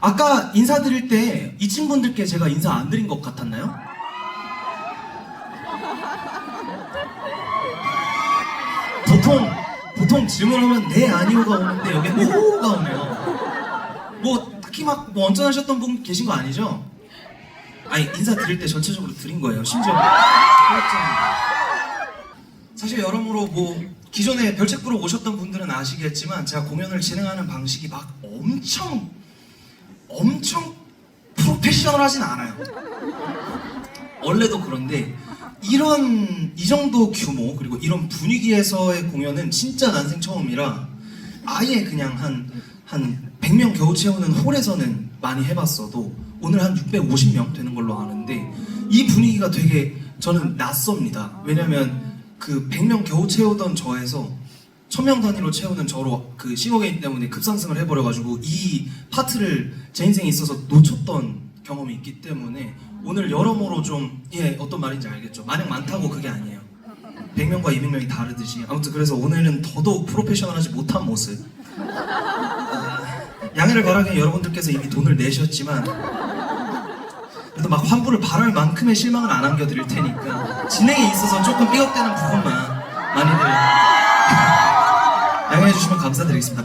아까 인사드릴 때 이 친구분들께 제가 인사 안 드린 것 같았나요? 보통 보통 질문하면 네 아니오가 오는데 여기 오가 오네요. 뭐 딱히 막뭐 언짢으셨던 분 계신 거 아니죠? 아니 인사 드릴 때 전체적으로 드린 거예요. 심지어 그랬잖아요. 사실 여러모로 뭐 기존에 별책 보러 오셨던 분들은 아시겠지만 제가 공연을 진행하는 방식이 막 엄청 엄청 프로페셔널하진 않아요. 원래도 그런데 이런 이 정도 규모 그리고 이런 분위기에서의 공연은 진짜 난생 처음이라 아예 그냥 한 한 100명 겨우 채우는 홀에서는 많이 해봤어도 오늘 한 650명 되는 걸로 아는데 이 분위기가 되게 저는 낯섭니다. 왜냐면 그 100명 겨우 채우던 저에서 1000명 단위로 채우는 저로 그 싱어게인 때문에 급상승을 해버려가지고 이 파트를 제 인생에 있어서 놓쳤던 경험이 있기 때문에 오늘 여러모로 좀, 예, 어떤 말인지 알겠죠. 마냥 많다고 그게 아니에요. 100명과 200명이 다르듯이. 아무튼 그래서 오늘은 더더욱 프로페셔널하지 못한 모습. 아, 양해를 바라기에 여러분들께서 이미 돈을 내셨지만, 그래도 막 환불을 바랄 만큼의 실망은 안 안겨드릴 테니까, 진행에 있어서 조금 삐걱대는 부분만 많이들